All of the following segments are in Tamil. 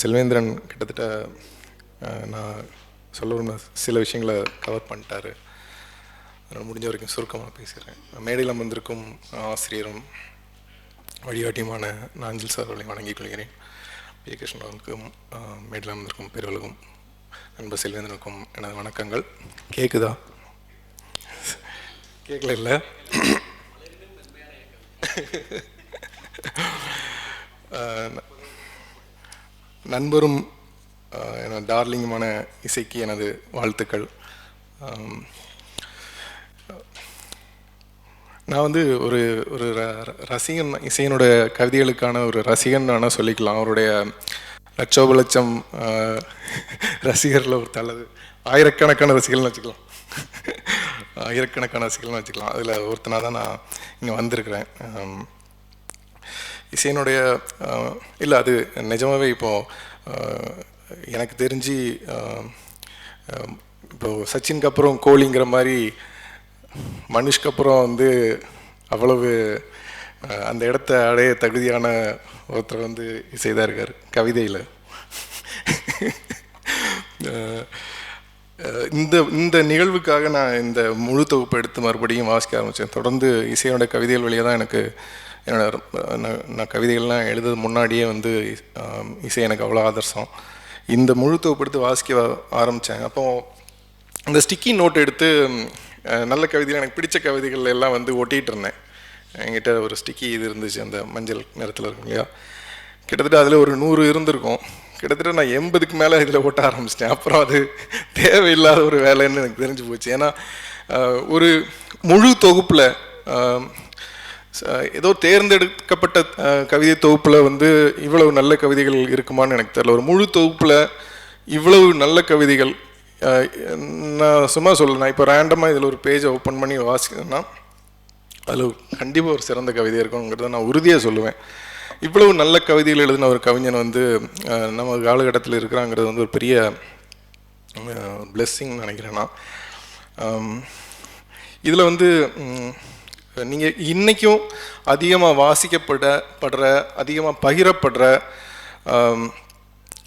செல்வேந்திரன் கிட்டத்தட்ட நான் சொல்ல விரும்பின சில விஷயங்களை கவர் பண்ணிட்டாரு. அதனால் முடிஞ்ச வரைக்கும் சுருக்கமாக பேசுகிறேன் மேடையில் அமர்ந்திருக்கும் ஆசிரியரும் வழிகாட்டியுமான நாஞ்சில் சார் அவர்களை வணங்கிக் கொள்கிறேன். பி. கிருஷ்ணன் அவர்களுக்கும் மேடையில் அமர்ந்திருக்கும் பெருவலகும் நண்பர் செல்வேந்திரனுக்கும் எனது வணக்கங்கள். கேட்குதா கேட்கல இல்லை? நண்பரும் எனது டார்லிங்குமான இசைக்கு எனது வாழ்த்துக்கள். நான் வந்து ஒரு ஒரு ர- ரசிகன் தான். இசையனோட கவிதைகளுக்கான ஒரு ரசிகன் வேணால் சொல்லிக்கலாம். அவருடைய லட்சோப லட்சம் ஆஹ், ஒரு தள்ளது ஆயிரக்கணக்கான ரசிகர்கள்னு வச்சுக்கலாம். ஆயிரக்கணக்கான ரசிகர்கள்னு வச்சுக்கலாம். அதில் ஒருத்தனாக தான் நான் இங்கே வந்திருக்கிறேன். இசையினுடைய இல்லை அது நிஜமாகவே இப்போது எனக்கு தெரிஞ்சு இப்போது இப்போ சச்சினுக்கு அப்புறம் கோலிங்கிற மாதிரி மனுஷ்க்கு அப்புறம் வந்து அவ்வளவு அந்த இடத்த அடைய தகுதியான ஒருத்தர் வந்து இசை தான் இருக்கார் கவிதையில். இந்த இந்த நிகழ்வுக்காக நான் இந்த முழு தொகுப்பு எடுத்து மறுபடியும் வாசிக்க ஆரம்பித்தேன் தொடர்ந்து இசையோட கவிதைகள் வழியாக தான் எனக்கு என்னோட நான் நான் கவிதைகள்லாம் எழுதுறது முன்னாடியே வந்து இசை எனக்கு அவ்வளோ ஆதர்சம். இந்த முழு தொகுப்பெடுத்து வாசிக்க ஆரம்பித்தேன் அப்போ அந்த ஸ்டிக்கி நோட் எடுத்து நல்ல கவிதைகள் எனக்கு பிடிச்ச கவிதைகள் எல்லாம் வந்து ஒட்டிகிட்டு இருந்தேன். என்கிட்ட ஒரு ஸ்டிக்கி இது இருந்துச்சு அந்த மஞ்சள் நிறத்தில் இருக்கும் இல்லையா? கிட்டத்தட்ட அதில் ஒரு நூறு இருந்திருக்கும். கிட்டத்தட்ட நான் எண்பதுக்கு மேலே இதில் ஓட்ட ஆரம்பிச்சிட்டேன். அப்புறம் அது தேவையில்லாத ஒரு வேலைன்னு எனக்கு தெரிஞ்சு போச்சு. ஏன்னா ஒரு முழு தொகுப்பில் ஏதோ தேர்ந்தெடுக்கப்பட்ட கவிதை தொகுப்பில் வந்து இவ்வளவு நல்ல கவிதைகள் இருக்குமான்னு எனக்கு தெரியல. ஒரு முழு தொகுப்பில் இவ்வளவு நல்ல கவிதைகள் நான் சும்மா சொல்ல நான் இப்போ ரேண்டமாக இதில் ஒரு பேஜை ஓப்பன் பண்ணி வாசிக்கிறேன்னா அதில் கண்டிப்பாக ஒரு சிறந்த கவிதை இருக்குங்கிறத நான் உறுதியாக சொல்லுவேன். இவ்வளவு நல்ல கவிதைகள் எழுதின ஒரு கவிஞன் வந்து நம்ம காலகட்டத்தில் இருக்கிறாங்கிறது வந்து ஒரு பெரிய பிளெஸ்ஸிங் நினைக்கிறேன் நான். இதில் வந்து நீங்கள் இன்றைக்கும் அதிகமாக வாசிக்கப்பட படுற அதிகமாக பகிரப்படுற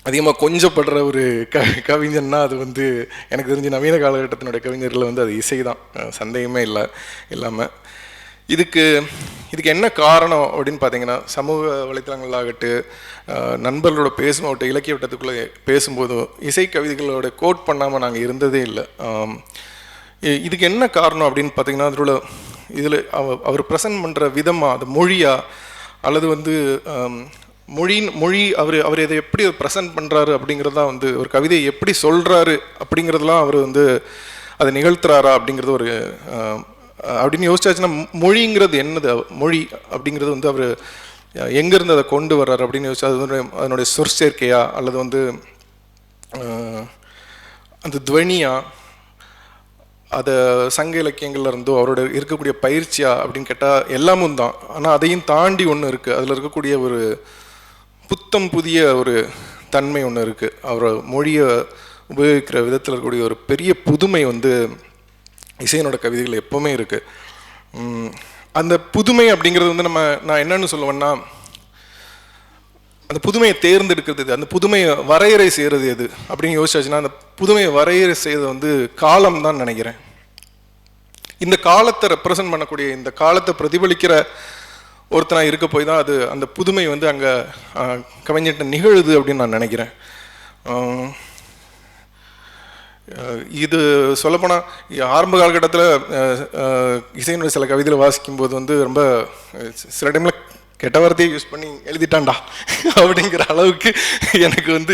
அதிகமாக கொஞ்சப்படுற ஒரு க கவிஞன்னா அது வந்து எனக்கு தெரிஞ்சு நவீன காலகட்டத்தினுடைய கவிஞர்கள் வந்து அது இசை தான் சந்தேகமே இல்லை இல்லாமல் இதுக்கு இதுக்கு என்ன காரணம் அப்படின்னு பார்த்தீங்கன்னா சமூக வலைத்தளங்களாகட்டு நண்பர்களோட நண்பர்களோட பேசும்போது இலக்கிய வட்டத்துக்குள்ளே பேசும்போதும் இசை கவிதைகளோட கோட் பண்ணாமல் நாங்கள் இருந்ததே இல்லை. இ- இதுக்கு என்ன காரணம் அப்படின்னு பார்த்தீங்கன்னா அதில் இதில் அவ அவர் ப்ரெசன்ட் பண்ணுற விதமாக அது மொழியா அல்லது வந்து மொழியின் மொழி அவர் அவர் இதை எப்படி ப்ரெசன்ட் பண்ணுறாரு அப்படிங்கிறது தான் வந்து ஒரு கவிதையை எப்படி சொல்கிறாரு அப்படிங்கிறதெல்லாம் அவர் வந்து அதை நிகழ்த்துறாரா அப்படிங்கிறது ஒரு அப்படின்னு யோசிச்சாச்சுன்னா மொழிங்கிறது என்னது? மொழி அப்படிங்கிறது வந்து அவர் எங்கேருந்து அதை கொண்டு வர்றாரு அப்படின்னு யோசிச்சு அது வந்து அதனுடைய சொற்சேர்க்கையா அல்லது வந்து அந்த துவனியாக அதை சங்க இலக்கியங்கள்ல இருந்தோ அவரோட இருக்கக்கூடிய பயிற்சியா அப்படின்னு கேட்டால் எல்லாமும் தான். ஆனால் அதையும் தாண்டி ஒன்று இருக்குது அதில் இருக்கக்கூடிய ஒரு புத்தம் புதிய ஒரு தன்மை ஒன்று இருக்குது அவரோட மொழியை உபயோகிக்கிற விதத்தில் இருக்கக்கூடிய ஒரு பெரிய புதுமை வந்து இசையனோட கவிதைகள் எப்போவுமே இருக்குது அந்த புதுமை அப்படிங்கிறது வந்து நம்ம நான் என்னன்னு சொல்லுவேன்னா அந்த புதுமையை தேர்ந்தெடுக்கிறது எது? அந்த புதுமையை வரையறை செய்கிறது எது? அப்படின்னு யோசிச்சாச்சுன்னா அந்த புதுமையை வரையறை செய்யறது வந்து காலம் தான் நினைக்கிறேன். இந்த காலத்தை ரெப்ரசன்ட் பண்ணக்கூடிய இந்த காலத்தை பிரதிபலிக்கிற ஒருத்தனாக இருக்க போய் தான் அது அந்த புதுமை வந்து அங்கே கவிஞர்கிட்ட நிகழுது அப்படின்னு நான் நினைக்கிறேன். இது சொல்லப்போனால் ஆரம்ப காலகட்டத்தில் இசையினுடைய சில கவிதைகளை வாசிக்கும்போது வந்து ரொம்ப சில டைமில் கெட்ட வார்த்தையை யூஸ் பண்ணி எழுதிட்டான்டா அப்படிங்கிற அளவுக்கு எனக்கு வந்து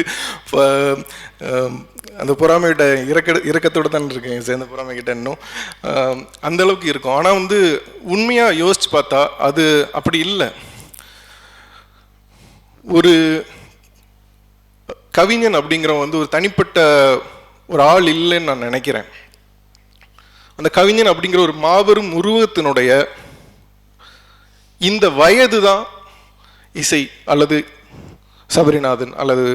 அந்த பொறாமைகிட்ட இறக்க இறக்கத்தோடு தான் இருக்கேன். சேர்ந்த பொறாமை கிட்ட இன்னும் அந்தளவுக்கு அந்த அளவுக்கு இருக்கும். ஆனால் வந்து உண்மையாக யோசிச்சு பார்த்தா அது அப்படி இல்லை. ஒரு கவிஞன் அப்படிங்கிறவன் வந்து ஒரு தனிப்பட்ட ஒரு ஆள் இல்லைன்னு நான் நினைக்கிறேன். அந்த கவிஞன் அப்படிங்கிற ஒரு மாபெரும் உருவத்தினுடைய இந்த வயது தான் இசை அல்லது சபரிநாதன் அல்லது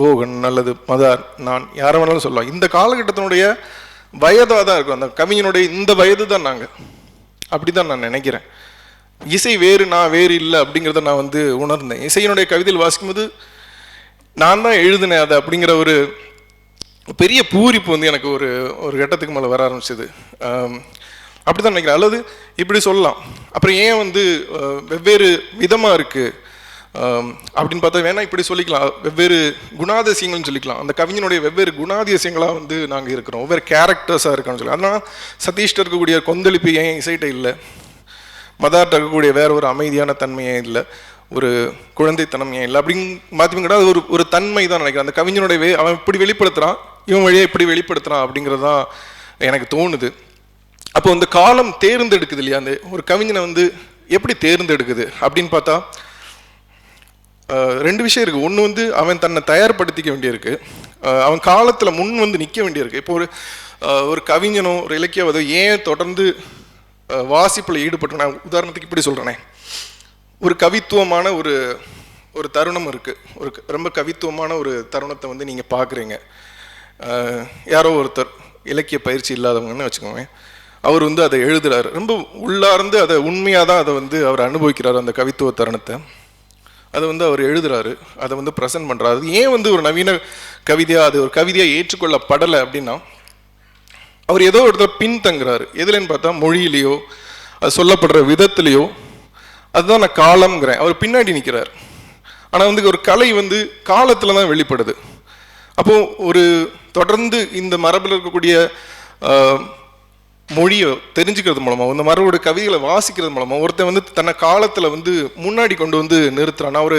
போகன் அல்லது மதார் நான் யாரை வேணாலும் சொல்லலாம். இந்த காலகட்டத்தினுடைய வயதாக தான் இருக்கும். அந்த கவிஞனுடைய இந்த வயது தான் நாங்கள் அப்படி தான் நான் நினைக்கிறேன். இசை வேறு நான் வேறு இல்லை அப்படிங்கிறத நான் வந்து உணர்ந்தேன். இசையினுடைய கவிதையில் வாசிக்கும்போது நான் தான் எழுதினேன் அதை அப்படிங்கிற ஒரு பெரிய பூரிப்பு வந்து எனக்கு ஒரு ஒரு கட்டத்துக்கு மேலே வர ஆரம்பிச்சது. அப்படி தான் நினைக்கிறேன். அல்லது இப்படி சொல்லலாம். அப்புறம் ஏன் வந்து வெவ்வேறு விதமாக இருக்குது அப்படின்னு பார்த்தா வேணா இப்படி சொல்லிக்கலாம். வெவ்வேறு குணாதிசயங்கள்னு சொல்லிக்கலாம். அந்த கவிஞனுடைய வெவ்வேறு குணாதிசயங்களாக வந்து நாங்கள் இருக்கிறோம். ஒவ்வொரு கேரக்டர்ஸாக இருக்கோம்னு சொல்லி. அதனால் சதீஷ்ட இருக்கக்கூடிய கொந்தளிப்பு ஏன் இசைட்ட இல்லை? மதார்ட்ட இருக்கக்கூடிய வேற ஒரு அமைதியான தன்மையே இல்லை? ஒரு குழந்தைத்தனம் ஏன் இல்லை? அப்படின்னு மாற்றிங்கடா அது ஒரு ஒரு தன்மை தான் நினைக்கிறேன். அந்த கவிஞனுடைய வே அவன் இப்படி வெளிப்படுத்துகிறான் இவன் வழியாக இப்படி வெளிப்படுத்துகிறான் அப்படிங்கிறது தான் எனக்கு தோணுது. அப்போ இந்த காலம் தேர்ந்தெடுக்குது இல்லையா? அந்த ஒரு கவிஞனை வந்து எப்படி தேர்ந்தெடுக்குது அப்படின்னு பார்த்தா ரெண்டு விஷயம் இருக்குது ஒன்று வந்து அவன் தன்னை தயார்படுத்திக்க வேண்டியிருக்கு. அவன் காலத்தில் முன் வந்து நிற்க வேண்டியிருக்கு. இப்போ ஒரு ஒரு கவிஞனோ ஒரு இலக்கியவாதோ ஏன் தொடர்ந்து வாசிப்பில் ஈடுபட்டு நான் உதாரணத்துக்கு இப்படி சொல்கிறேனே ஒரு கவித்துவமான ஒரு ஒரு தருணம் இருக்குது ஒரு ரொம்ப கவித்துவமான ஒரு தருணத்தை வந்து நீங்கள் பார்க்குறீங்க யாரோ ஒருத்தர் இலக்கிய பயிற்சி இல்லாதவங்கன்னு வச்சுக்கோங்க அவர் வந்து அதை எழுதுறாரு. ரொம்ப உள்ளார்ந்து அதை உண்மையாக தான் அதை வந்து அவர் அனுபவிக்கிறார் அந்த கவித்துவ தருணத்தை. அதை வந்து அவர் எழுதுறாரு. அதை வந்து ப்ரெசென்ட் பண்ணுறாரு ஏன் வந்து ஒரு நவீன கவிதையாக அது ஒரு கவிதையாக ஏற்றுக்கொள்ளப்படலை அப்படின்னா அவர் ஏதோ ஒரு இடத்துல பின்தங்குறாரு. எதுலன்னு பார்த்தா மொழியிலையோ அது சொல்லப்படுற விதத்திலையோ அதுதான் நான் காலம்ங்கிறேன். அவர் பின்னாடி நிற்கிறார் ஆனால் வந்து ஒரு கலை வந்து காலத்தில் தான் வெளிப்படுது. அப்போது ஒரு தொடர்ந்து இந்த மரபில் இருக்கக்கூடிய மொழியை தெரிஞ்சுக்கிறது மூலமாக இந்த மரபோட கவிதைகளை வாசிக்கிறது மூலமாக ஒருத்தன் வந்து தன்னை காலத்தில் வந்து முன்னாடி கொண்டு வந்து நிறுத்துறான். நான் ஒரு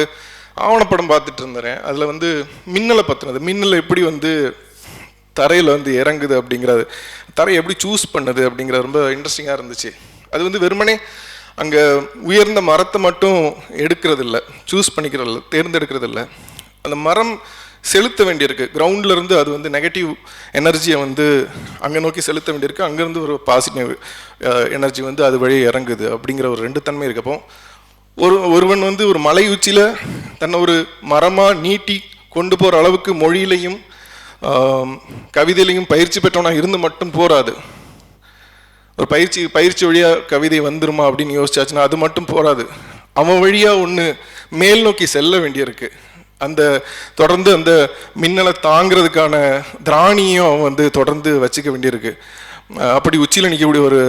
ஆவணப்படம் பார்த்துட்டு இருந்தேன். அதில் வந்து மின்னலை பற்றினது மின்னல் எப்படி வந்து தரையில் வந்து இறங்குது அப்படிங்கிறது தரையை எப்படி சூஸ் பண்ணுது அப்படிங்கிறது ரொம்ப இன்ட்ரெஸ்டிங்காக இருந்துச்சு. அது வந்து வெறுமனே அங்கே உயர்ந்த மரத்தை மட்டும் எடுக்கிறது இல்லை சூஸ் பண்ணிக்கிறது இல்லை தேர்ந்தெடுக்கிறது இல்லை அந்த மரம் செலுத்த வேண்டியிருக்கு. கிரவுண்ட்லேருந்து அது வந்து நெகட்டிவ் எனர்ஜியை வந்து அங்கே நோக்கி செலுத்த வேண்டியிருக்கு. அங்கேருந்து ஒரு பாசிட்டிவ் எனர்ஜி வந்து அது வழி இறங்குது அப்படிங்கிற ஒரு ரெண்டு தன்மை இருக்கப்போ ஒரு ஒருவன் வந்து ஒரு மலை உச்சியில் தன்னை ஒரு மரமாக நீட்டி கொண்டு போகிற அளவுக்கு மொழியிலையும் கவிதையிலையும் பயிற்சி பெற்றவனாக இருந்து மட்டும் போராது ஒரு பயிற்சி பயிற்சி வழியாக கவிதை வந்துருமா அப்படின்னு யோசிச்சாச்சுன்னா அது மட்டும் போராது அவன் வழியாக ஒன்று மேல் நோக்கி செல்ல வேண்டியிருக்கு. அந்த தொடர்ந்து அந்த மின்னலை தாங்கிறதுக்கான திராணியும் அவன் வந்து தொடர்ந்து வச்சுக்க வேண்டியிருக்கு. அப்படி உச்சியில் நிற்கக்கூடிய ஒரு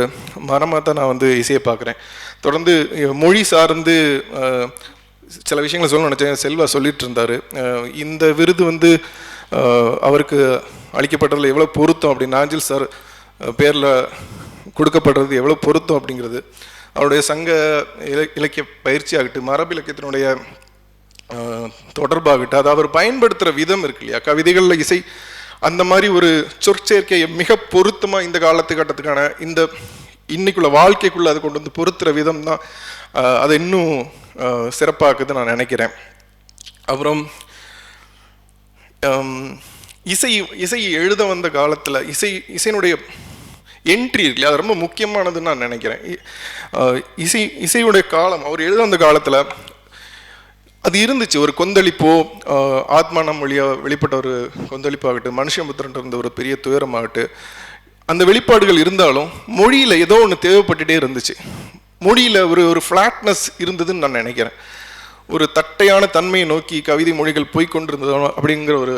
மரமாக தான் நான் வந்து இசையை பார்க்குறேன். தொடர்ந்து மொழி சார்ந்து சில விஷயங்களை சொல்ல நினச்சேன். செல்வா சொல்லிட்டு இருந்தார். இந்த விருது வந்து அவருக்கு அளிக்கப்பட்டதில் எவ்வளோ பொருத்தம் அப்படின்னு நாஞ்சில் சார் பேரில் கொடுக்கப்படுறது எவ்வளோ பொருத்தம் அப்படிங்கிறது. அவருடைய சங்க இல இலக்கிய பயிற்சி ஆகட்டும் மரபு இலக்கியத்தினுடைய தொடர்பாகட்டும் அது அவர் பயன்படுத்துகிற விதம் இருக்கு இல்லையா? கவிதைகளில் இசை அந்த மாதிரி ஒரு சொற்சேர்க்கையை மிக பொருத்தமாக இந்த காலத்துக்கட்டத்துக்கான இந்த இன்னைக்குள்ள வாழ்க்கைக்குள்ளே அதை கொண்டு வந்து பொருத்துகிற விதம் தான் அதை இன்னும் சிறப்பாக்குது நான் நினைக்கிறேன். அப்புறம் இசை இசை எழுத வந்த காலத்தில் இசை இசையினுடைய என்ட்ரி இருக்கு இல்லையா, அது ரொம்ப முக்கியமானதுன்னு நான் நினைக்கிறேன். இ- இசை இசையுடைய காலம் அவர் எழுத வந்த காலத்தில் அது இருந்துச்சு. ஒரு கொந்தளிப்போ ஆத்மானம் வழியாக வெளிப்பட்ட ஒரு கொந்தளிப்பாகட்டும் மனுஷபுத்திரன் இருந்த ஒரு பெரிய துயரமாகட்டு அந்த வெளிப்பாடுகள் இருந்தாலும் மொழியில் ஏதோ ஒன்று தேவைப்பட்டுட்டே இருந்துச்சு. மொழியில் ஒரு ஒரு ஃப்ளாட்னஸ் இருந்ததுன்னு நான் நினைக்கிறேன். ஒரு தட்டையான தன்மையை நோக்கி கவிதை மொழிகள் போய்கொண்டிருந்ததோ அப்படிங்கிற ஒரு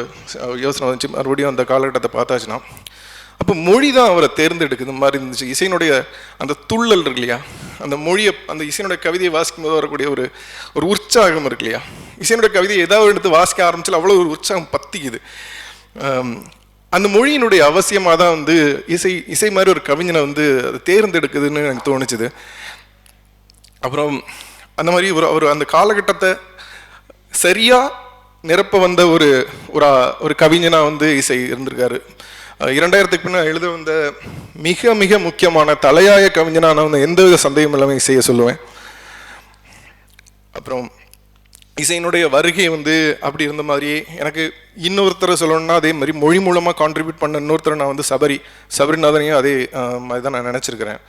யோசனை வந்துச்சு. மறுபடியும் அந்த காலகட்டத்தை பார்த்தாச்சுன்னா அப்போ மொழி தான் அவரை தேர்ந்தெடுக்குது. மாதிரி இருந்துச்சு. இசையினுடைய அந்த துள்ளல் இருக்கு இல்லையா? அந்த மொழியை அந்த இசையினுடைய கவிதையை வாசிக்கும் போது வரக்கூடிய ஒரு ஒரு உற்சாகம் இருக்கு இல்லையா? இசையினுடைய கவிதையை ஏதாவது எடுத்து வாசிக்க ஆரம்பிச்சால் அவ்வளோ ஒரு உற்சாகம் பத்திக்குது. அந்த மொழியினுடைய அவசியமாக தான் வந்து இசை இசை மாதிரி ஒரு கவிஞனை வந்து அதை தேர்ந்தெடுக்குதுன்னு எனக்கு தோணுச்சுது. அப்புறம் அந்த மாதிரி ஒரு ஒரு அந்த காலகட்டத்தை சரியாக நிரப்ப வந்த ஒரு ஒரு கவிஞனாக வந்து இசை இருந்திருக்காரு. இரண்டாயிரத்துக்கு பின்னால் எழுத வந்த மிக மிக முக்கியமான தலையாய கவிஞனாக நான் வந்து எந்தவித சந்தேகம் இல்லாமல் செய்ய சொல்லுவேன். அப்புறம் இசையினுடைய வருகை வந்து அப்படி இருந்த மாதிரியே எனக்கு இன்னொருத்தரை சொல்லணும்னா அதே மாதிரி மொழி மூலமாக கான்ட்ரிபியூட் பண்ண இன்னொருத்தரை நான் வந்து சபரி சபரிநாதனையும் அதே மாதிரி தான் நான் நினச்சிருக்கிறேன்.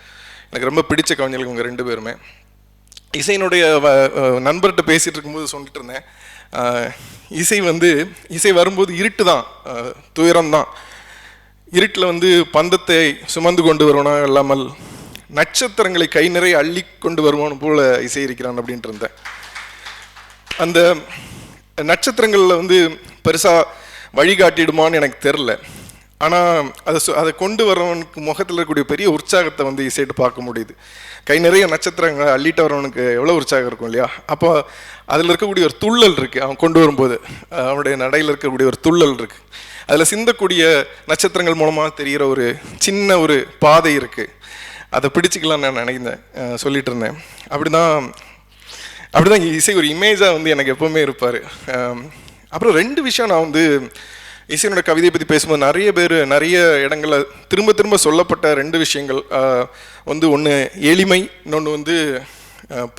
எனக்கு ரொம்ப பிடிச்ச கவிஞர்கள் இவங்க ரெண்டு பேருமே. இசையினுடைய வ- நண்பர்கிட்ட பேசிகிட்டு இருக்கும்போது சொல்லிட்டு இருந்தேன். இசை வந்து இசை வரும்போது இருட்டு தான் துயரம் தான் இருட்டில் வந்து பந்தத்தை சுமந்து கொண்டு வருவனா? இல்லாமல் நட்சத்திரங்களை கை நிறைய அள்ளி கொண்டு வருவான் போல இசையிருக்கிறான் அப்படின்ட்டு இருந்தேன். அந்த நட்சத்திரங்களில் வந்து பெருசாக வழிகாட்டிடுமான்னு எனக்கு தெரில. ஆனால் அதை அதை கொண்டு வரவனுக்கு முகத்தில் இருக்கக்கூடிய பெரிய உற்சாகத்தை வந்து இசைட்டு பார்க்க முடியுது. கை நிறைய நட்சத்திரங்களை அள்ளிட்டு வரவனுக்கு எவ்வளோ உற்சாகம் இருக்கும் இல்லையா? அப்போ அதில் இருக்கக்கூடிய ஒரு துள்ளல் இருக்குது அவன் கொண்டு வரும்போது அவனுடைய நடையில் இருக்கக்கூடிய ஒரு துள்ளல் இருக்குது அதில் சிந்தக்கூடிய நட்சத்திரங்கள் மூலமாக தெரிகிற ஒரு சின்ன ஒரு பாதை இருக்குது அதை பிடிச்சிக்கலாம்னு நான் நினைக்கிறேன் சொல்லிட்டு இருந்தேன். அப்படிதான் அப்படிதான் இசை ஒரு இமேஜாக வந்து எனக்கு எப்போவுமே இருப்பார். அப்புறம் ரெண்டு விஷயம் நான் வந்து இசையனோட கவிதையை பற்றி பேசும்போது நிறைய பேர் நிறைய இடங்களில் திரும்ப திரும்ப சொல்லப்பட்ட ரெண்டு விஷயங்கள் வந்து ஒன்று எளிமை இன்னொன்று வந்து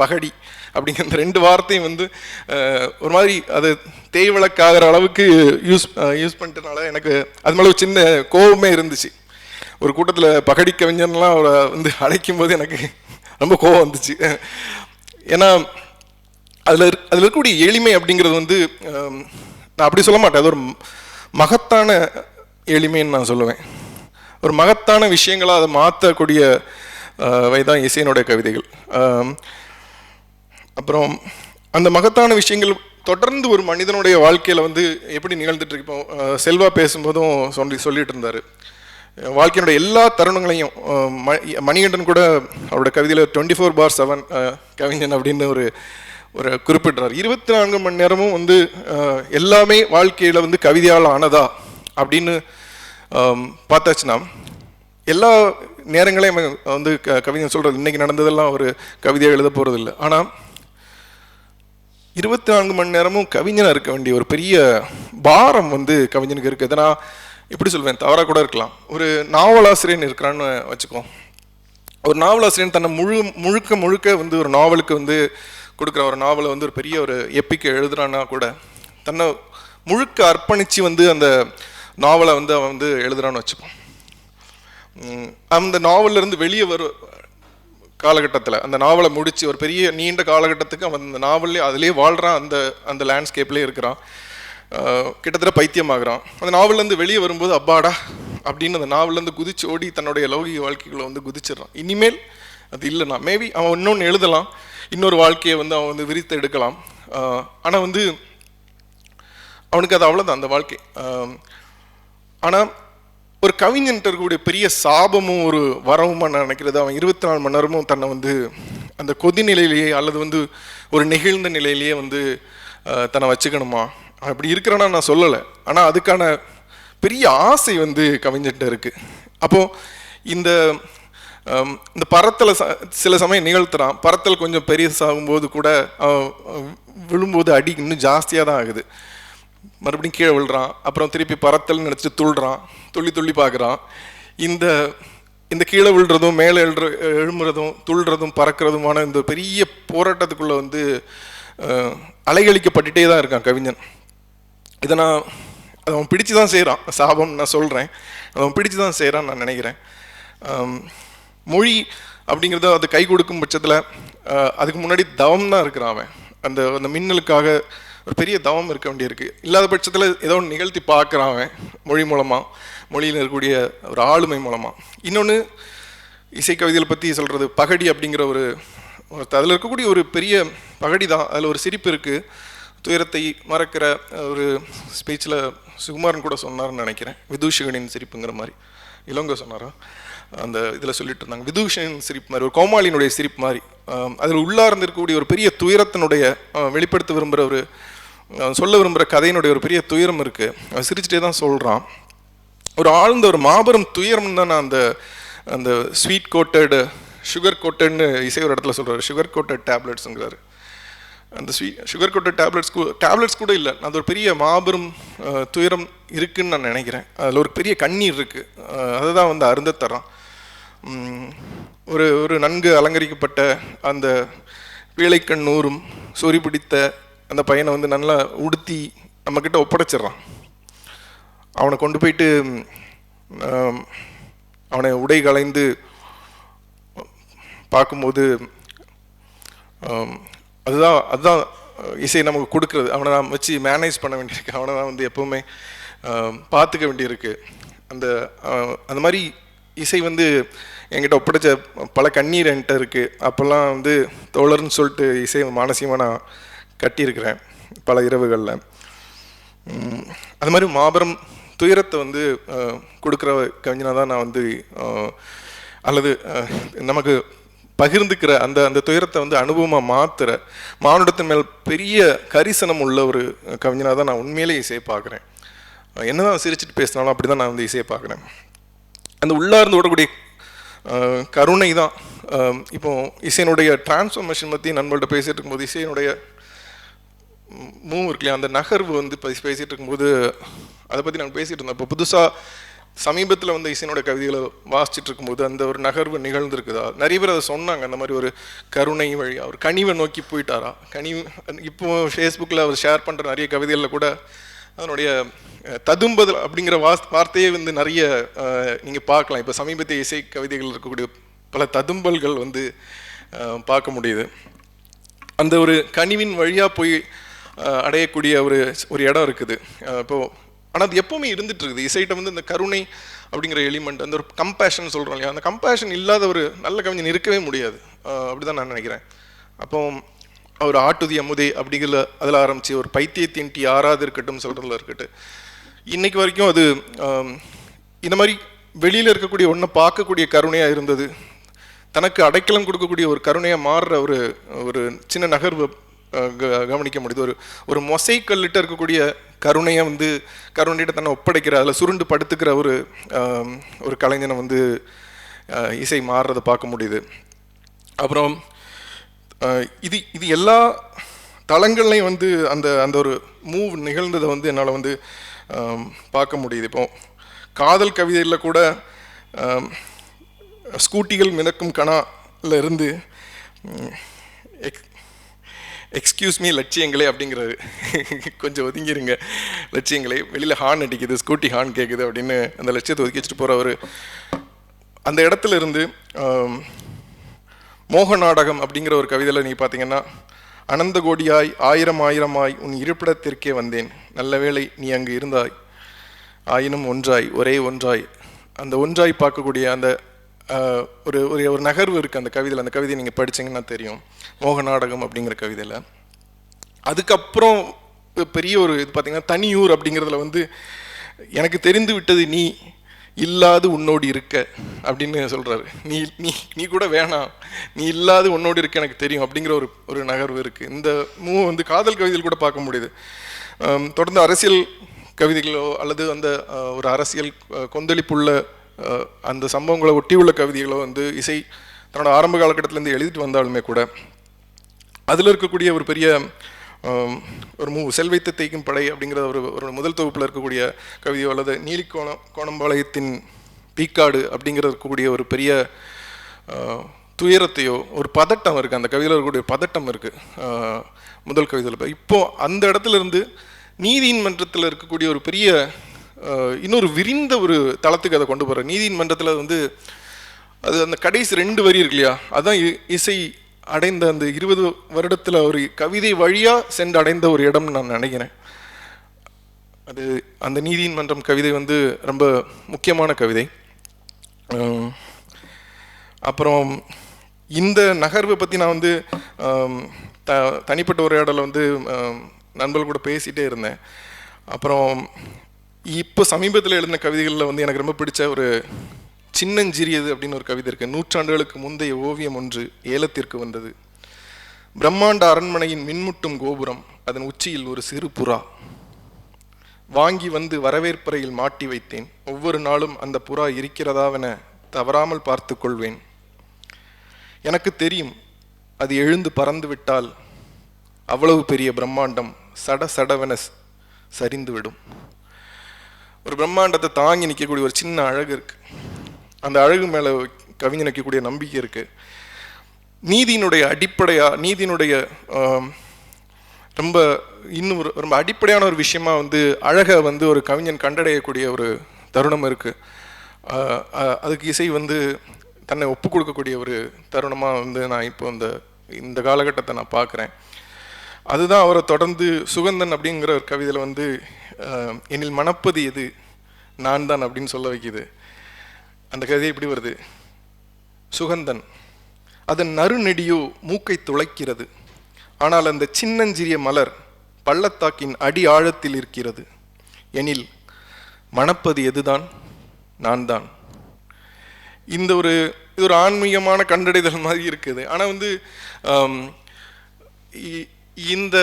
பகடி. அப்படிங்கிற அந்த ரெண்டு வார்த்தையும் வந்து ஒரு மாதிரி அது தேய் விளக்காகிற அளவுக்கு யூஸ் யூஸ் பண்ணிட்டனால எனக்கு அது மேலே ஒரு சின்ன கோபமே இருந்துச்சு. ஒரு கூட்டத்தில் பகடி கவிஞன்லாம் அவரை வந்து அழைக்கும் போது எனக்கு ரொம்ப கோவம் வந்துச்சு. ஏன்னா அதில் அதில் இருக்கக்கூடிய எளிமை அப்படிங்கிறது வந்து நான் அப்படி சொல்ல மாட்டேன். அது ஒரு மகத்தான எளிமைன்னு நான் சொல்லுவேன். ஒரு மகத்தான விஷயங்களாக அதை மாற்றக்கூடிய தான் இசையனுடைய கவிதைகள். அப்புறம் அந்த மகத்தான விஷயங்கள் தொடர்ந்து ஒரு மனிதனுடைய வாழ்க்கையில் வந்து எப்படி நிகழ்ந்துட்டு இருப்போம் இப்போ செல்வா பேசும்போதும் சொல்லி சொல்லிட்டு இருந்தார். வாழ்க்கையினுடைய எல்லா தருணங்களையும் மணிகண்டன் கூட அவரோட கவிதையில் டுவெண்ட்டி ஃபோர் பார் செவன் கவிஞன் அப்படின்னு ஒரு ஒரு குறிப்பிடுறார். இருபத்தி நான்கு மணி நேரமும் வந்து எல்லாமே வாழ்க்கையில் வந்து கவிதையால் ஆனதா அப்படின்னு பார்த்தாச்சுன்னா எல்லா நேரங்களையும் வந்து க- கவிஞன் சொல்கிறது இன்னைக்கு நடந்ததெல்லாம் ஒரு கவிதையாக எழுத போகிறதில்ல ஆனால் இருபத்தி நான்கு மணி நேரமும் கவிஞனாக இருக்க வேண்டிய ஒரு பெரிய பாரம் வந்து கவிஞனுக்கு இருக்குது இதை நான் எப்படி சொல்வேன் தவறாக கூட இருக்கலாம். ஒரு நாவலாசிரியன் இருக்கிறான்னு வச்சுக்கோ. ஒரு நாவலாசிரியன் தன்னை முழு முழுக்க முழுக்க வந்து ஒரு நாவலுக்கு வந்து கொடுக்குற ஒரு நாவலை வந்து ஒரு பெரிய ஒரு எப்பிக்கை எழுதுறான்னா கூட தன்னை முழுக்க அர்ப்பணித்து வந்து அந்த நாவலை வந்து அவன் வந்து எழுதுறான்னு வச்சுப்போம் அந்த நாவல்ல இருந்து வெளியே வரும் காலகட்டத்தில் அந்த நாவலை முடித்து ஒரு பெரிய நீண்ட காலகட்டத்துக்கு அவன் அந்த நாவல்லே அதிலே வாழ்கிறான் அந்த அந்த லேண்ட்ஸ்கேப்லேயே இருக்கிறான். கிட்டத்தட்ட பைத்தியமாகறான். அந்த நாவல்லேருந்து வெளியே வரும்போது அப்பாடா அப்படின்னு அந்த நாவல்லேருந்து குதிச்சு ஓடி தன்னுடைய லௌகிக வாழ்க்கைகளை வந்து குதிச்சிடுறான். இனிமேல் அது இல்லைனா மேபி அவன் இன்னொன்று எழுதலாம். இன்னொரு வாழ்க்கையை வந்து அவன் வந்து விரித்து எடுக்கலாம். ஆனால் வந்து அவனுக்கு அது அவ்வளோதான் அந்த வாழ்க்கை. ஆனால் ஒரு கவிஞன்ட்டு இருக்கக்கூடிய பெரிய சாபமும் ஒரு வரவுமா நான் நினைக்கிறது. அவன் இருபத்தி நாலு மணி நேரமும் தன்னை வந்து அந்த கொதி நிலையிலேயே அல்லது வந்து ஒரு நெகிழ்ந்த நிலையிலேயே வந்து தன்னை வச்சுக்கணுமா? அப்படி இருக்கிறேன்னா நான் சொல்லலை. ஆனால் அதுக்கான பெரிய ஆசை வந்து கவிஞர்கிட்ட இருக்குது அப்போது இந்த இந்த பறத்தலை ச- சில சமயம் நிகழ்த்துறான். பறத்தல் கொஞ்சம் பெருசாகும்போது கூட விழும்போது அடி இன்னும் ஜாஸ்தியாக தான் ஆகுது. மறுபடியும் கீழே விழுறான். அப்புறம் திருப்பி பறத்தல்னு நினச்சிட்டு துள்ளுறான் துள்ளி துள்ளி பார்க்குறான். இந்த இந்த கீழே விழுறதும் மேலே எழுற எழும்புறதும் துள்ளுறதும் பறக்கிறதுமான இந்த பெரிய போராட்டத்துக்குள்ளே வந்து அலைகழிக்கப்பட்டுட்டே தான் இருக்கான் கவிஞன். இதை நான் அவன் பிடிச்சு தான் செய்கிறான் சாபம் நான் சொல்கிறேன் அவன் பிடிச்சு தான் செய்கிறான்னு நான் நினைக்கிறேன். மொழி அப்படிங்கிறது அது கை கொடுக்கும் பட்சத்தில் அதுக்கு முன்னாடி தவம் தான் இருக்கிறான் அவன். அந்த அந்த மின்னலுக்காக ஒரு பெரிய தவம் இருக்க வேண்டியிருக்கு. இல்லாத பட்சத்தில் ஏதோ ஒன்று நிகழ்த்தி பார்க்குறான் அவன் மொழி மூலமாக மொழியில் இருக்கக்கூடிய ஒரு ஆளுமை மூலமாக இன்னொன்று இசைக்கவிதைகளை பற்றி சொல்கிறது பகடி அப்படிங்கிற ஒரு அதில் இருக்கக்கூடிய ஒரு பெரிய பகடி தான். அதில் ஒரு சிரிப்பு இருக்குது துயரத்தை மறக்கிற ஒரு ஸ்பீச்சில் சுகுமாரன் கூட சொன்னார்னு நினைக்கிறேன். விதூஷகனின் சிரிப்புங்கிற மாதிரி. இளங்க சொன்னாரா? அந்த இதில் சொல்லிட்டு இருந்தாங்க. விதூஷனின் சிரிப்பு மாதிரி ஒரு கோமாளியினுடைய சிரிப்பு மாதிரி. அதில் உள்ளார்ந்து இருக்கக்கூடிய ஒரு பெரிய துயரத்தினுடைய வெளிப்படுத்த விரும்புகிற ஒரு சொல்ல விரும்புகிற கதையினுடைய ஒரு பெரிய துயரம் இருக்குது அவன் சிரிச்சுட்டே தான் சொல்கிறான் ஒரு ஆழ்ந்த ஒரு மாபெரும் துயரம் தான் நான் அந்த அந்த ஸ்வீட் கோட்டடு சுகர் கோட்டட்னு இசை ஒரு இடத்துல சொல்கிறார் சுகர் கோட்டட் டேப்லெட்ஸுங்கிறாரு அந்த ஸ்வீ சுகர் கோட்டட் டேப்லெட்ஸ் டேப்லெட்ஸ் கூட இல்லை. அது ஒரு பெரிய மாபெரும் துயரம் இருக்குதுன்னு நான் நினைக்கிறேன். அதில் ஒரு பெரிய கண்ணீர் இருக்குது அதை தான் வந்து அருந்த தரான். ஒரு ஒரு நன்கு அலங்கரிக்கப்பட்ட அந்த வேலைக்கண் நூறும் சொறி பிடித்த அந்த பையனை வந்து நல்லா உடுத்தி நம்மக்கிட்ட ஒப்படைச்சிடுறான். அவனை கொண்டு போயிட்டு அவனை உடை கலைந்து பார்க்கும்போது அதுதான் அதுதான் இசை நமக்கு கொடுக்குறது. அவனை நாம் வச்சு மேனேஜ் பண்ண வேண்டியிருக்கு. அவனை தான் வந்து எப்போவுமே பார்த்துக்க வேண்டியிருக்கு. அந்த அந்த மாதிரி இசை வந்து என்கிட்ட ஒப்படைச்ச பல கண்ணீர் என்கிட்ட இருக்குது அப்போல்லாம் வந்து தோழர்னு சொல்லிட்டு இசை மானசியமாக நான் கட்டியிருக்கிறேன் பல இரவுகளில். அது மாதிரி மாபெரும் துயரத்தை வந்து கொடுக்குற கவிஞனாக தான் நான் வந்து அல்லது நமக்கு பகிர்ந்துக்கிற அந்த அந்த துயரத்தை வந்து அனுபவமாக மாத்துற மானுடத்தின் மேல் பெரிய கரிசனம் உள்ள ஒரு கவிஞனாக தான் நான் உண்மையிலே இசையை பார்க்குறேன். என்னதான் சிரிச்சுட்டு பேசினாலும் அப்படி தான் நான் வந்து இசையை பார்க்குறேன். அந்த உள்ளார்ந்து ஓடக்கூடிய கருணை தான். இப்போ இசையினுடைய டிரான்ஸ்ஃபர்மேஷன் பற்றி நண்பர்கள்ட்ட பேசிட்டு இருக்கும்போது இசையினுடைய மூவ் இருக்கு இல்லையா அந்த நகர்வு வந்து பேசிகிட்டு இருக்கும்போது அதை பற்றி நாங்கள் பேசிகிட்டு இருந்தோம் இப்போ புதுசாக சமீபத்தில் வந்து இசையினோட கவிதைகளை வாசிச்சுட்டு இருக்கும்போது அந்த ஒரு நகர்வு நிகழ்ந்திருக்குதா? நிறைய பேர் அதை சொன்னாங்க. அந்த மாதிரி ஒரு கருணை வழி அவர் கனிவை நோக்கி போயிட்டாரா? கனிவு இப்போ ஃபேஸ்புக்கில் அவர் ஷேர் பண்ணுற நிறைய கவிதைகளில் கூட அதனுடைய அஹ், ததும்புதல் அப்படிங்கிற வாஸ் வார்த்தையே வந்து நிறைய நீங்கள் பார்க்கலாம். இப்போ சமீபத்திய இசை கவிதைகள் இருக்கக்கூடிய பல ததும்பல்கள் வந்து பார்க்க முடியுது. அந்த ஒரு கனிவின் வழியாக போய் அடையக்கூடிய ஒரு ஒரு இடம் இருக்குது. அஹ், இப்போ ஆனால் அது எப்பவுமே இருந்துட்டு இருக்குது. இசைட்ட வந்து இந்த கருணை அப்படிங்கிற எலிமெண்ட் அந்த ஒரு கம்பேஷன் சொல்கிறோம் இல்லையா? அந்த கம்பேஷன் இல்லாத ஒரு நல்ல கவிஞன் இருக்கவே முடியாது. அப்படிதான் நான் நினைக்கிறேன். அப்போ அவர் ஆட்டுதி அமுதே அப்படிங்கிற அதில் ஆரம்பித்து ஒரு பைத்தியத்தின் டி ஆறாது இருக்கட்டும் சொல்கிறதுல இருக்கட்டும். இன்னைக்கு வரைக்கும் அது இந்த மாதிரி வெளியில் இருக்கக்கூடிய ஒன்றை பார்க்கக்கூடிய கருணையாக இருந்தது. தனக்கு அடைக்கலம் கொடுக்கக்கூடிய ஒரு கருணையாக மாறுற ஒரு ஒரு சின்ன நகர்வு கவனிக்க முடியுது. ஒரு ஒரு மொசை கல்லிட்ட இருக்கக்கூடிய கருணையை வந்து கருணையிட்ட தன்னை ஒப்படைக்கிற அதில் சுருண்டு படுத்துக்கிற ஒரு ஒரு கலைஞனை வந்து இசை மாறுறதை பார்க்க முடியுது. அப்புறம் இது இது எல்லா தளங்கள்லையும் வந்து அந்த அந்த ஒரு மூவ் நிகழ்ந்ததை வந்து என்னால் வந்து பார்க்க முடியுது. இப்போ காதல் கவிதையில் கூட ஸ்கூட்டிகள் மிதக்கும் கணால இருந்து எக்ஸ்கியூஸ் மீ லட்சியங்களே அப்படிங்கிறது. கொஞ்சம் ஒதுங்கிருங்க. லட்சியங்களே வெளியில் ஹார்ன் அடிக்குது ஸ்கூட்டி ஹார்ன் கேட்குது அப்படின்னு அந்த லட்சியத்தை ஒதுக்கி வச்சுட்டு போகிற அந்த இடத்துல இருந்து மோக நாடகம் அப்படிங்கிற ஒரு கவிதையில் நீங்கள் பார்த்தீங்கன்னா அனந்த கோடியாய் ஆயிரம் ஆயிரமாய் உன் இருப்பிடத்திற்கே வந்தேன். நல்ல வேளை நீ அங்கு இருந்தாய். ஆயினும் ஒன்றாய் ஒரே ஒன்றாய். அந்த ஒன்றாய் பார்க்கக்கூடிய அந்த ஒரு ஒரு ஒரு நகர்வு இருக்குது அந்த கவிதையில். அந்த கவிதையை நீங்கள் படிச்சீங்கன்னா தெரியும். மோக நாடகம் அப்படிங்கிற கவிதையில். அதுக்கப்புறம் பெரிய ஒரு இது பார்த்தீங்கன்னா தனியூர் அப்படிங்கிறதுல வந்து எனக்கு தெரிந்து விட்டது நீ இல்லாது உன்னோடு இருக்க அப்படின்னு சொல்கிறாரு நீ நீ நீ கூட வேணாம். நீ இல்லாது உன்னோடு இருக்க எனக்கு தெரியும் அப்படிங்கிற ஒரு ஒரு நகர்வு இருக்குது இந்த மூ வந்து காதல் கவிதைகள் கூட பார்க்க முடியுது. தொடர்ந்து அரசியல் கவிதைகளோ அல்லது அந்த ஒரு அரசியல் கொந்தளிப்புள்ள அந்த சம்பவங்களை ஒட்டியுள்ள கவிதைகளோ வந்து இசை தன்னோட ஆரம்ப காலகட்டத்திலேருந்து எழுதிட்டு வந்தாலுமே கூட அதில் இருக்கக்கூடிய ஒரு பெரிய ஒரு மூ செல்வைத்து தேய்க்கும் படை அப்படிங்கிற ஒரு ஒரு முதல் தொகுப்பில் இருக்கக்கூடிய கவிதையோ அல்லது நீலிக்கோணம் கோணம்பாளையத்தின் பீக்காடு அப்படிங்கிற இருக்கக்கூடிய ஒரு பெரிய துயரத்தையோ ஒரு பதட்டம் இருக்குது அந்த கவிதையில் இருக்கக்கூடிய பதட்டம் இருக்குது முதல் கவிதையில். இப்போ அந்த இடத்துல இருந்து நீதியின் மன்றத்தில் இருக்கக்கூடிய ஒரு பெரிய இன்னொரு விரிந்த ஒரு தளத்துக்கு அதை கொண்டு போகிறேன் நீதியின் மன்றத்தில் வந்து அது அந்த கடைசி ரெண்டு வரி இருக்கு இல்லையா? அதுதான் இ- இசை அடைந்த அந்த இருபது வருடத்தில் ஒரு கவிதை வழியாக சென்று அடைந்த ஒரு இடம்னு நான் நினைக்கிறேன். அது அந்த நீதியின் மன்றம் கவிதை வந்து ரொம்ப முக்கியமான கவிதை. அப்புறம் இந்த நகர்வை பற்றி நான் வந்து த தனிப்பட்ட உரையாடலை வந்து நண்பர்கள் கூட பேசிகிட்டே இருந்தேன். அப்புறம் இப்போ சமீபத்தில் எழுதின கவிதைகளில் வந்து எனக்கு ரொம்ப பிடிச்ச ஒரு சின்னஞ்சிறியது அப்படின்னு ஒரு கவிதை இருக்குது நூற்றாண்டுகளுக்கு முந்தைய ஓவியம் ஒன்று ஏலத்திற்கு வந்தது. பிரம்மாண்ட அரண்மனையின் மின்முட்டும் கோபுரம் அதன் உச்சியில் ஒரு சிறு புறா. வாங்கி வந்து வரவேற்பறையில் மாட்டி வைத்தேன். ஒவ்வொரு நாளும் அந்த புறா இருக்கிறதாவென தவறாமல் பார்த்து கொள்வேன். எனக்கு தெரியும் அது எழுந்து பறந்து விட்டால் அவ்வளவு பெரிய பிரம்மாண்டம் சட சடவென சரிந்துவிடும். ஒரு பிரம்மாண்டத்தை தாங்கி நிற்கக்கூடிய ஒரு சின்ன அழகு இருக்கு. அந்த அழகு மேலே கவிஞன் வைக்கக்கூடிய நம்பிக்கை இருக்கு. நீதியினுடைய அடிப்படையா நீதியினுடைய ரொம்ப இன்னும் ஒரு ரொம்ப அடிப்படையான ஒரு விஷயமா வந்து அழகை வந்து ஒரு கவிஞன் கண்டடையக்கூடிய ஒரு தருணம் இருக்கு. அதுக்கு இசை வந்து தன்னை ஒப்பு கொடுக்கக்கூடிய ஒரு தருணமாக வந்து நான் இப்போ இந்த இந்த காலகட்டத்தை நான் பார்க்குறேன். அதுதான் அவரை தொடர்ந்து சுகந்தன் அப்படிங்கிற ஒரு கவிதையில் வந்து என்னில் மணப்பது எது? நான் தான் அப்படின்னு சொல்ல வைக்குது. அந்த கவிதை இப்படி வருது? சுகந்தன் அதன் நறுநெடியோ மூக்கை துளைக்கிறது. ஆனால் அந்த சின்னஞ்சிறிய மலர் பள்ளத்தாக்கின் அடி ஆழத்தில் இருக்கிறது. எனில் மணப்பது எதுதான்? நான் தான் இந்த ஒரு இது ஒரு ஆன்மீகமான கண்டடைதல் மாதிரி இருக்குது. ஆனால் வந்து இ- இந்த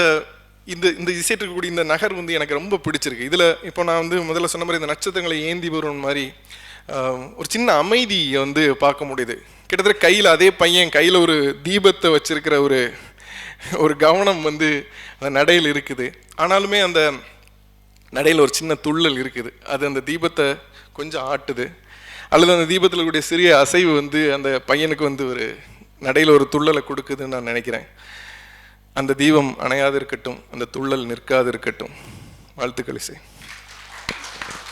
இந்த இந்த இசைட்டு இருக்கக்கூடிய இந்த நகர் வந்து எனக்கு ரொம்ப பிடிச்சிருக்கு. இதில் இப்போ நான் வந்து முதல்ல சொன்ன மாதிரி இந்த நட்சத்திரங்களை ஏந்தி வரும் மாதிரி ஒரு சின்ன அமைதியை வந்து பார்க்க முடியுது. கிட்டத்தட்ட கையில் அதே பையன் கையில் ஒரு தீபத்தை வச்சிருக்கிற ஒரு ஒரு கவனம் வந்து அந்த நடையில் இருக்குது. ஆனாலுமே அந்த நடையில் ஒரு சின்ன துள்ளல் இருக்குது. அது அந்த தீபத்தை கொஞ்சம் ஆட்டுது. அல்லது அந்த தீபத்தில் கூடிய சிறிய அசைவு வந்து அந்த பையனுக்கு வந்து ஒரு நடையில் ஒரு துள்ளலை கொடுக்குதுன்னு நான் நினைக்கிறேன். அந்த தீபம் அணையாது இருக்கட்டும் அந்த துள்ளல் நிற்காது இருக்கட்டும் வாழ்த்துக்கள் இசை.